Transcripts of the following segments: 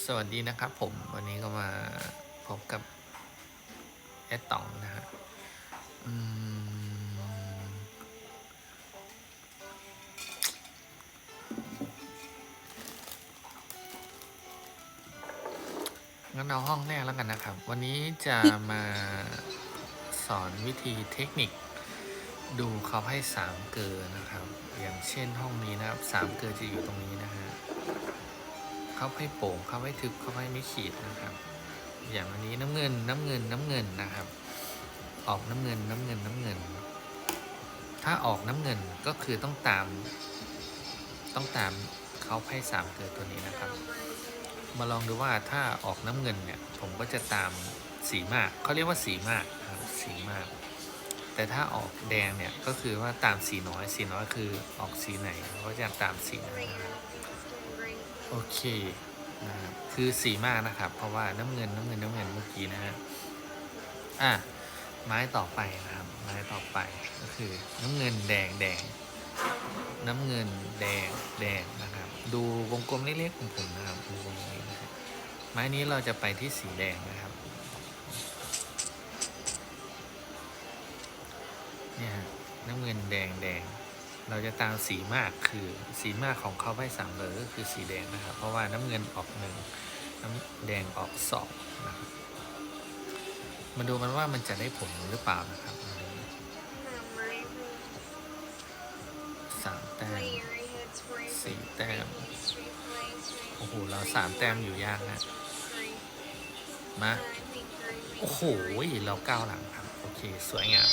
สวัสดีนะครับผมวันนี้ก็มาพบกับแอดตองนะฮะงั้นเอาห้องแรกแล้วกันนะครับ วันนี้จะมาสอนวิธีเทคนิค ดูเขาให้สามเกลอนะครับ อย่างเช่นห้องนี้นะครับสามเกลอจะอยู่ตรงนี้นะฮะ เขาให้โป่งเขาให้ทึบเขาให้ไม่ขีดนะครับ อย่างอันนี้น้ำเงินน้ำเงินน้ำเงินนะครับ ออกน้ำเงินน้ำเงินน้ำเงิน ถ้าออกน้ำเงินก็คือต้องตาม ต้องตามเขาให้สามเกิดตัวนี้นะครับ มาลองดูว่าถ้าออกน้ำเงินเนี่ยผมก็จะตามสีมากเขาเรียกว่าสีมากครับสีมากแต่ถ้าออกแดงเนี่ยก็คือว่าตามสีน้อย สีน้อยคือออกสีไหนก็จะตามสีนั้นนะครับ โอเคนะครับคือสีมากนะครับ เพราะว่าน้ำเงินน้ำเงินน้ำเงินเมื่อกี้นะฮะอะไม้ต่อไปนะครับ ไม้ต่อไปก็คือ น้ำเงินแดงแดงน้ำเงินแดงแดงนะครับ ดูวงกลมเล็กๆของผมนะครับดูวงกลมนี้นะครับไม้นี้เราจะไปที่สีแดงนะครับเนี่ยฮะน้ำเงินแดงแดง เราจะตามสีมากคือสีมากของเขาไว้สามเบอร์ก็คือสีแดงนะครับ เพราะว่าน้ำเงินออกหนึ่งน้ำแดงออกสองนะครับมาดูมันว่ามันจะได้ผลหรือเปล่านะครับสามแต้มสี่แต้มโอ้โหเราสามแต้มอยู่ยากนะมาโอ้โหเราก้าวหลังครับ โอเค สวยงาม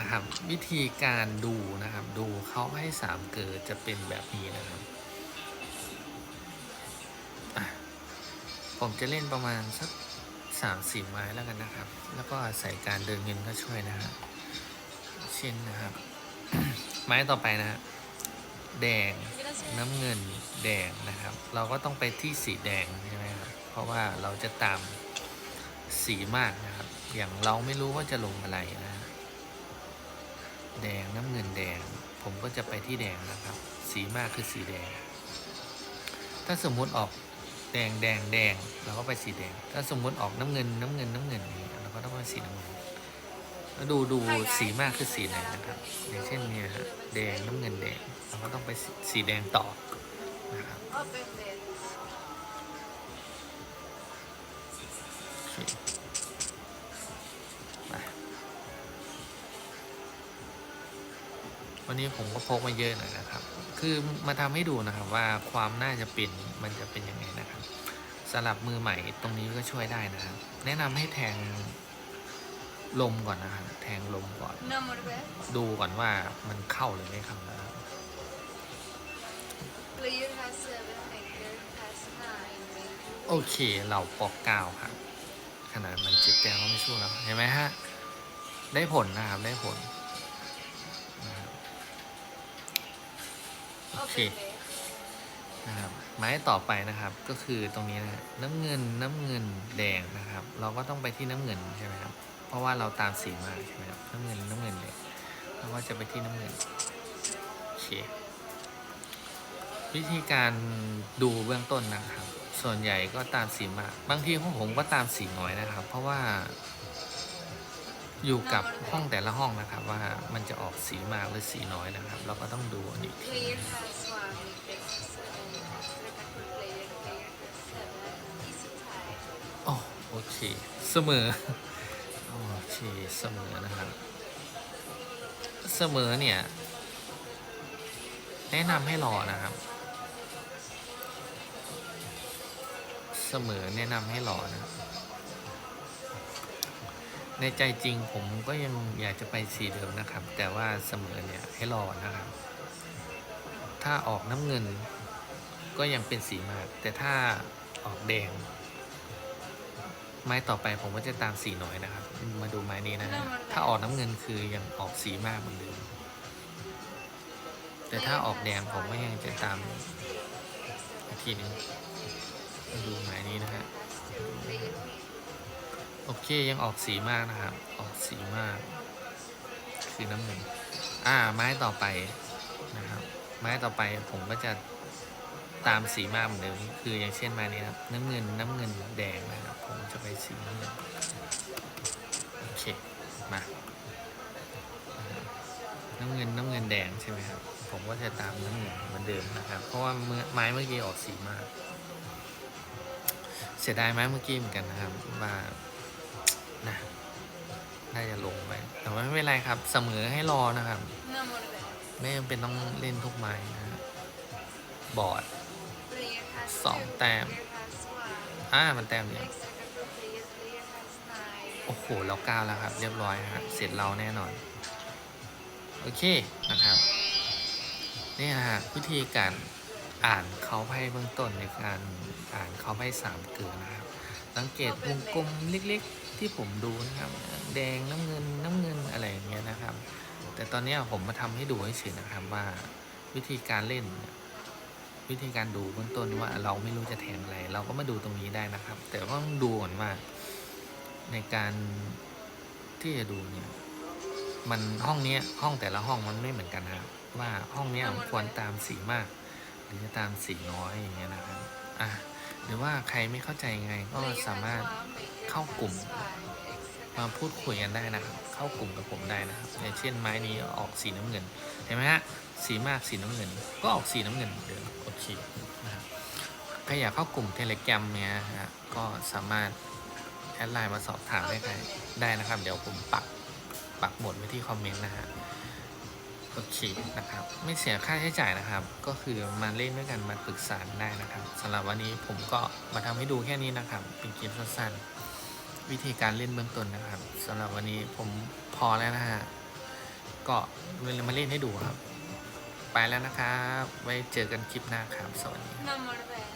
นะครับ วิธีการดูนะครับ ดูเขาให้สามเกิดจะเป็นแบบนี้นะครับผมจะเล่นประมาณสักสามสี่ไม้แล้วกันนะครับ แล้วก็อาศัยการเดินเงินก็ช่วยนะฮะเช่นนะครับ ไม้ต่อไปนะฮะแดงน้ำเงินแดงนะครับ เราก็ต้องไปที่สีแดงใช่ไหมครับเพราะว่าเราจะตามสีมากนะครับ อย่างเราไม่รู้ว่าจะลงอะไร แดงน้ำเงินแดง ผมก็จะไปที่แดงนะครับ สีมากคือสีแดง ถ้าสมมุติออกแดงแดงแดงเราก็ไปสีแดง ถ้าสมมุติออกน้ำเงินน้ำเงินน้ำเงินนี้เราก็ต้องไปสีน้ำเงินแล้วดูดูสีมากคือสีไหนนะครับ อย่างเช่นเนี่ยฮะแดงน้ำเงินแดงเราก็ต้องไปสีแดงต่อนะครับ วันนี้ผมก็พกมาเยอะหน่อยนะครับ คือมาทำให้ดูนะครับว่าความน่าจะเป็นมันจะเป็นยังไงนะครับสำหรับมือใหม่ตรงนี้ก็ช่วยได้นะครับ แนะนำให้แทงลมก่อนนะครับแทงลมก่อน Number b e ดูก่อนว่ามันเข้าหรือไม่เข้านะครับ Player has seven, maker has nine, maker โอเคเราปอกเก้าครับขนาดมันจิตแต้มก็ไม่สู้แล้วเห็นไหมฮะ ได้ผลนะครับ ได้ผล เคนะครับไม้ต่อไปนะครับก็คือตรงนี้นะน้ำเงินน้ำเงินแดงนะครับ เราก็ต้องไปที่น้ำเงินใช่ไหมครับเพราะว่าเราตามสีมาใช่ไหมครับน้ำเงินน้ำเงินแดงเราก็จะไปที่น้ำเงินโอเควิธีการดูเบื้องต้นนะครับ ส่วนใหญ่ก็ตามสีมาบางทีของผมก็ตามสีน้อยนะครับ เพราะว่า อยู่กับห้องแต่ละห้องนะครับ ว่ามันจะออกสีมากหรือสีน้อยนะครับ เราก็ต้องดูอันนี้ Player has one, maker has seven. Protected player, player has seven. Easy tie. โอ้โอเค เสมอ โอเค เสมอนะครับ เสมอเนี่ย แนะนำให้รอนะครับ เสมอแนะนำให้รอนะ ในใจจริงผมก็ยังอยากจะไปสีเดิมนะครับ แต่ว่าเสมอเนี่ยให้รอนะครับ ถ้าออกน้ำเงินก็ยังเป็นสีมาก แต่ถ้าออกแดง ไม้ต่อไปผมก็จะตามสีน้อยนะครับ มาดูไม้นี้นะฮะถ้าออกน้ำเงินคือยังออกสีมากเหมือนเดิมแต่ถ้าออกแดงผมก็ยังจะตามอีกทีหนึงมาดูไม้นี้นะฮะ โอเคยังออกสีมากนะครับ ออกสีมากคือน้ำเงิน อ่า ไม้ต่อไปนะครับ ไม้ต่อไปผมก็จะตามสีมากเหมือนเดิมคืออย่างเช่นมาเนี่ยครับน้ำเงินน้ำเงินแดงนะครับ ผมจะไปสีน้ำเงินโอเคมาน้ำเงินน้ำเงินแดงใช่ไหมครับผมก็จะตามน้ำเงินเหมือนเดิมนะครับ เพราะว่าเมื่อไม้เมื่อกี้ออกสีมาก เสียดายไม้เมื่อกี้เหมือนกันนะครับว่า นะน่าจะลงไป แต่ว่าไม่เป็นไรครับ เสมอให้รอนะครับ ไม่จำเป็นต้องเล่นทุกไม้นะบอร์ด Player has Song two. tem. Player has one. อ่ามันแต้มเดียวโอ้โหเราก้าวแล้วครับ เรียบร้อยฮะเสร็จเราแน่นอน โอเคนะครับ นี่นะฮะวิธีการอ่านเขาไพ่เบื้องต้นในการอ่านเขาไพ่สามเกลือนะครับ สังเกตวงกลมเล็กๆ ที่ผมดูนะครับ แดงน้ำเงินน้ำเงินอะไรอย่างเงี้ยนะครับ แต่ตอนนี้ผมมาทำให้ดูให้เฉยนะครับว่าวิธีการเล่น วิธีการดูเบื้องต้นว่าเราไม่รู้จะแทงอะไร เราก็มาดูตรงนี้ได้นะครับ แต่ว่าต้องดูก่อนว่าในการที่จะดูเนี่ยมันห้องเนี้ยห้องแต่ละห้องมันไม่เหมือนกันนะว่าห้องเนี้ยควรตามสีมาก หรือจะตามสีน้อยอย่างเงี้ยนะครับอะ หรือว่าใครไม่เข้าใจยังไงก็สามารถเข้ากลุ่ม มาพูดคุยกันได้นะครับ เข้ากลุ่มกับผมได้นะครับอย่างเช่นไม้นี้ออกสีน้ำเงินเห็นไหมฮะสีมากสีน้ำเงิน ก็ออกสีน้ำเงินเหมือนเดิมโอเคนะครับใครอยากเข้ากลุ่มเทเล gram เนี่ยฮะก็สามารถแอดไลน์มาสอบถามได้ใครได้นะครับ เดี๋ยวผมปักปักหมดไว้ที่คอมเมนต์นะฮะ โอเคนะครับ ไม่เสียค่าใช้จ่ายนะครับ ก็คือมาเล่นด้วยกันมาปรึกษาได้นะครับสำหรับวันนี้ผมก็มาทำให้ดูแค่นี้นะครับ เป็นคลิปสั้นๆวิธีการเล่นเบื้องต้นนะครับสำหรับวันนี้ผมพอแล้วนะฮะก็มาเล่นให้ดูครับ ไปแล้วนะครับ ไว้เจอกันคลิปหน้าครับสวัสดี Una mordida.